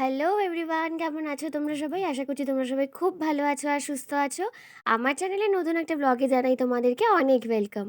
Hello everyone কেমন আছো তোমরা সবাই? আশা করছি তোমরা সবাই খুব ভালো আছো আর সুস্থ আছো। আমার চ্যানেলে নতুন একটা ব্লগে জানাই তোমাদেরকে অনেক ওয়েলকাম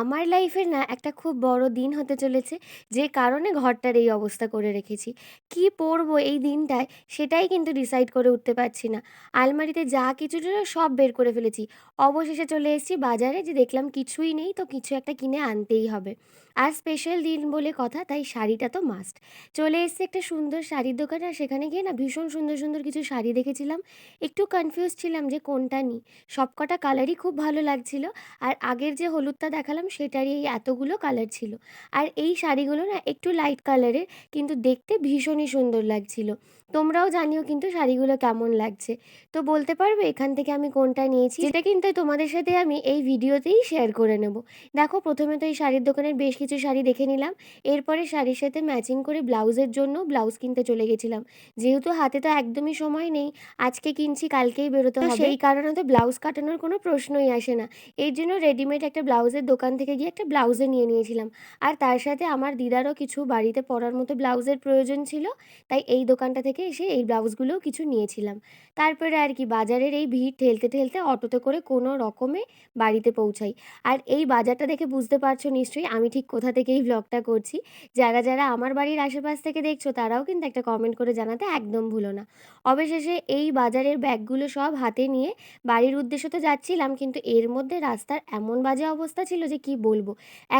আমার লাইফের না একটা খুব বড় দিন হতে চলেছে, যে কারণে ঘরটার এই অবস্থা করে রেখেছি। কি পরবো এই দিনটায় সেটাই কিন্তু ডিসাইড করে উঠতে পারছি না। আলমারিতে যা কিছু ছিল সব বের করে ফেলেছি। অবশেষে চলে এসেছি বাজারে, যে দেখলাম কিছুই নেই, তো কিছু একটা কিনে আনতেই হবে। আর স্পেশাল দিন বলে কথা, তাই শাড়িটা তো মাস্ট চলে এসেছি একটা সুন্দর শাড়ির দোকানে, আর সেখানে গিয়ে না ভীষণ সুন্দর সুন্দর কিছু শাড়ি দেখেছিলাম। একটু কনফিউজ ছিলাম যে কোনটা নিই সবকটা কালারই খুব ভালো লাগছিল। আর আগের যে হলুদটা দেখালাম সেটারই এই এতগুলো কালার ছিল। আর এই শাড়িগুলো না একটু লাইট কালারের কিন্তু দেখতে ভীষণই সুন্দর লাগছিল। তোমরাও জানিও কিন্তু শাড়িগুলো কেমন লাগছে। তো বলতে পারবে এখান থেকে আমি কোনটা নিয়েছি? যেটা কিন্তু তোমাদের সাথে আমি এই ভিডিওতেই শেয়ার করে নেব। দেখো, প্রথমে তো এই শাড়ির দোকানের বেশ কিছু শাড়ি দেখে নিলাম। এরপরে শাড়ির সাথে ম্যাচিং করে ব্লাউজের জন্য ব্লাউজ কিনতে চলে গেছিলাম। যেহেতু হাতে তো একদমই সময় নেই আজকে কিনছি কালকেই বেরোতে হবে। সেই কারণে তো ব্লাউজ কাটানোর কোনো প্রশ্নই আসে না। এর জন্য রেডিমেড একটা ব্লাউজের দোকান থেকে গিয়ে একটা ব্লাউজে নিয়ে নিয়েছিলাম। আর তার সাথে আমার দিদারও কিছু বাড়িতে পরার মতো ব্লাউজের প্রয়োজন ছিল তাই এই দোকানটা থেকে এসে এই ব্লাউজগুলোও কিছু নিয়েছিলাম। তারপরে আর কি বাজারের এই ভিড় ঠেলতে ঠেলতে অটোতে করে কোনো রকমে বাড়িতে পৌঁছাই। আর এই বাজারটা দেখে বুঝতে পারছ নিশ্চয়ই আমি ঠিক কোথা থেকে এই ব্লগটা করছি। যারা যারা আমার বাড়ির আশেপাশ থেকে দেখছ তারাও কিন্তু একটা কমেন্ট করে জানাতে একদম ভুলো না। অবশেষে এই বাজারের ব্যাগগুলো সব হাতে নিয়ে বাড়ির উদ্দেশ্যে তো যাচ্ছিলাম, কিন্তু এর মধ্যে রাস্তার এমন বাজে অবস্থা ছিল যে কি বলব?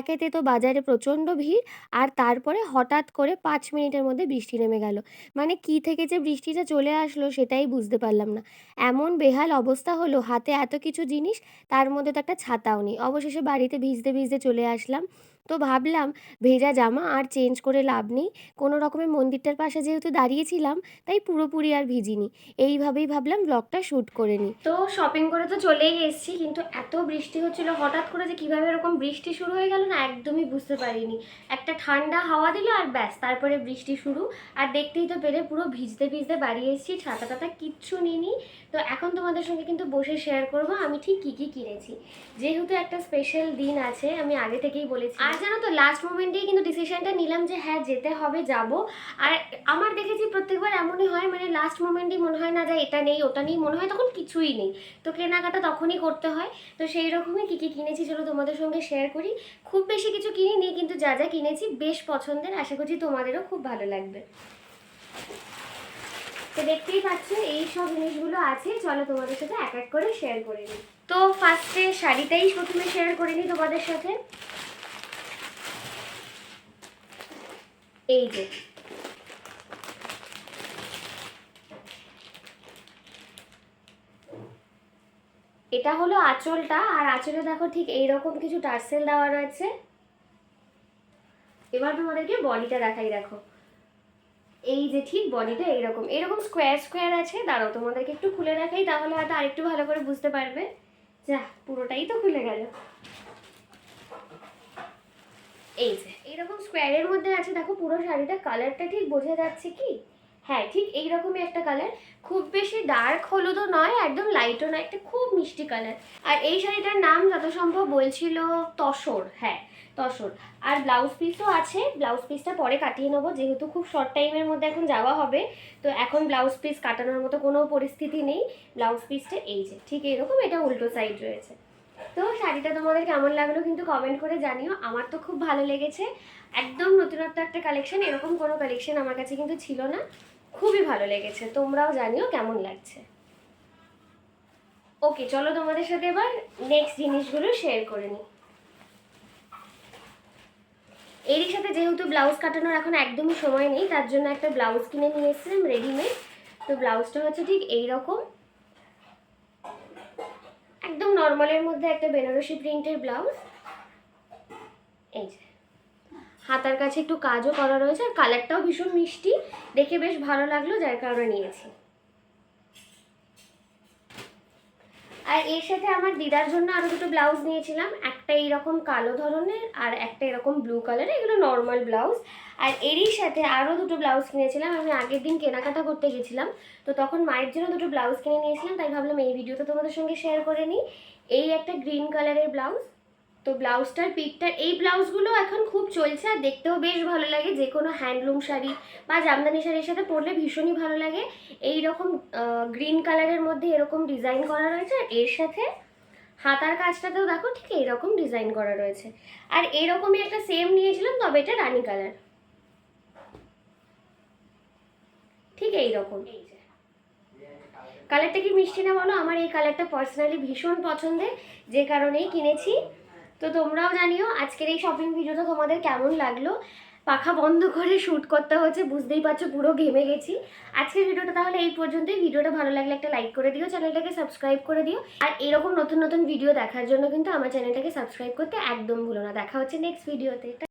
একেতে তো বাজারে প্রচণ্ড ভিড়, আর তারপরে হঠাৎ করে পাঁচ মিনিটের মধ্যে বৃষ্টি নেমে গেল। মানে কি থেকে যে বৃষ্টিটা চলে আসলো সেটাই বুঝতে পারলাম না। এমন বেহাল অবস্থা হলো, হাতে এত কিছু জিনিস, তার মধ্যে তো একটা ছাতাও নেই। অবশেষে বাড়িতে ভিজতে ভিজতে চলে আসলাম। তো ভাবলাম ভেজা জামা আর চেঞ্জ করে লাভ নেই। কোনো রকমের মন্দিরটার পাশে যেহেতু দাঁড়িয়েছিলাম তাই পুরোপুরি আর ভিজিনি। এইভাবেই ভাবলাম ব্লগটা শ্যুট করে নিই। তো শপিং করে তো চলেই এসেছি কিন্তু এত বৃষ্টি হচ্ছিল হঠাৎ করে যে কীভাবে এরকম বৃষ্টি শুরু হয়ে গেল না একদমই বুঝতে পারিনি। একটা ঠান্ডা হাওয়া দিল আর ব্যাস তারপরে বৃষ্টি শুরু। আর দেখতেই তো পেরে পুরো ভিজতে ভিজতে বাড়ি এসেছি ছাতা টাতা কিচ্ছু নিইনি। তো এখন তোমাদের সঙ্গে কিন্তু বসে শেয়ার করব আমি ঠিক কী কী কিনেছি। যেহেতু একটা স্পেশাল দিন আছে আমি আগে থেকেই বলেছি। আর জানো তো লাস্ট মোমেন্টেই কিন্তু ডিসিশনটা নিলাম যে হ্যাঁ যেতে হবে, যাব। আর আমার দেখেছি প্রত্যেকবার এমনই হয় মানে লাস্ট মোমেন্টেই মনে হয় না যে এটা নেই, ওটা নেই, মনে হয় তখন কিছুই নেই। তো কেনাকাটা তখনই করতে হয়। তো সেই রকমই কী কী কিনেছি চলো তোমাদের সঙ্গে শেয়ার করি। খুব বেশি কিছু কিনিনি, কিন্তু যা যা কিনেছি বেশ পছন্দের, আশা করছি তোমাদেরও খুব ভালো লাগবে। তো দেখতেই পাচ্ছ, এই সব জিনিসগুলো আছে, চলো তোমাদের সাথে এক এক করে শেয়ার করে নিই। তো ফার্স্টে শাড়িটাই প্রথমে শেয়ার করে নিই তোমাদের সাথে। এই যে। এটা হলো আঁচলটা, আর আঁচলে দেখো ঠিক এইরকম কিছু টার্সেল দেওয়া রয়েছে। এবার তোমাদেরকে বডিটা দেখাই, দেখো। এই যে ঠিক বডিটা এইরকম এরকম স্কোয়ার স্কোয়ার আছে। দাঁড়াও, তোমাদেরকে একটু খুলে রাখাই তাহলে হয়তো আরেকটু ভালো করে বুঝতে পারবে। যা পুরোটাই তো খুলে গেল। এই যে, এইরকম স্কোয়ারের মধ্যে আছে, দেখো পুরো শাড়িটা কালারটা ঠিক বোঝা যাচ্ছে কি? হ্যাঁ ঠিক এইরকমই একটা কালার খুব বেশি ডার্ক হলুদও নয়, একদম লাইটও নয়, একটা খুব মিষ্টি কালার আর এই শাড়িটার নাম যত সম্ভব বলছিল তসর হ্যাঁ তসর। আর ব্লাউজ পিসও আছে ব্লাউজ পিসটা পরে কাটিয়ে নেব, যেহেতু খুব শর্ট টাইমের মধ্যে এখন যাওয়া হবে, তো এখন ব্লাউজ পিস কাটানোর মতো কোনো পরিস্থিতি নেই। ব্লাউজ পিসটা এই যে, ঠিক এরকম এটা উল্টো সাইড রয়েছে। তো শাড়িটা তোমাদের কেমন লাগল কিন্তু কমেন্ট করে জানিও। আমার তো খুব ভালো লেগেছে। একদম নতুনত্ব একটা কালেকশন এরকম কোনো কালেকশন আমার কাছে কিন্তু ছিল না। খুবই ভালো লেগেছে। তোমরাও জানিও কেমন লাগছে। ওকে চলো তোমাদের সাথে এবার নেক্সট জিনিসগুলো শেয়ার করে নিই। এরই সাথে যেহেতু ব্লাউজ কাটানোর এখন একদমই সময় নেই, তার জন্য একটা ব্লাউজ কিনে নিয়ে এসেছিলাম রেডিমেড তো ব্লাউজটা হচ্ছে ঠিক এই রকম একদম নর্মালের মধ্যে একটা বেনারসি প্রিন্টের ব্লাউজ। এই যে। হাতার কাছে একটু কাজও করা রয়েছে, আর কালারটাও ভীষণ মিষ্টি। দেখে বেশ ভালো লাগল, যার কারণে নিয়েছি। আর এর সাথে আমার দিদার জন্য আরও দুটো ব্লাউজ নিয়েছিলাম। একটা এইরকম কালো ধরনের আর একটা এরকম ব্লু কালারের এগুলো নর্মাল ব্লাউজ। আর এরই সাথে আরও দুটো ব্লাউজ কিনেছিলাম। আমি আগের দিন কেনাকাটা করতে গেছিলাম। তো তখন মায়ের জন্য দুটো ব্লাউজ কিনে নিয়েছিলাম। তাই ভাবলাম এই ভিডিওটা তোমাদের সঙ্গে শেয়ার করে নিই। এই একটা গ্রিন কালারের ব্লাউজ। তো ব্লাউজটার পিকটা এই ব্লাউজগুলো এখন খুব চলছে আর দেখতেও বেশ ভালো লাগে। যে কোনো হ্যান্ডলুম শাড়ি বা জামদানি শাড়ির সাথে পরলে ভীষণই ভালো লাগে। এই রকম গ্রিন কালারের মধ্যে এরকম ডিজাইন করা রয়েছে আর এর সাথে হাতার কাজটাতেও দেখো ঠিক এরকম ডিজাইন করা রয়েছে। আর এরকমই একটা সেম নিয়েছিলাম তবে এটা রানি কালার ঠিক এইরকম। এই যে। কালারটা কি মিষ্টি না বলো? আমার এই কালারটা পার্সোনালি ভীষণ পছন্দের। যে কারণেই কিনেছি। তো তোমরাও জানিও আজকের এই শপিং ভিডিওটা তোমাদের কেমন লাগল? পাখা বন্ধ করে শ্যুট করতে হচ্ছে, বুঝতেই পারছ পুরো ঘেমে গেছি। আজকের ভিডিওটা তাহলে এই পর্যন্তই। ভিডিওটা ভালো লাগলে একটা লাইক করে দিও চ্যানেলটাকে সাবস্ক্রাইব করে দিও। আর এরকম নতুন নতুন ভিডিও দেখার জন্য কিন্তু আমার চ্যানেলটাকে সাবস্ক্রাইব করতে একদম ভুলো না। দেখা হচ্ছে নেক্সট ভিডিওতে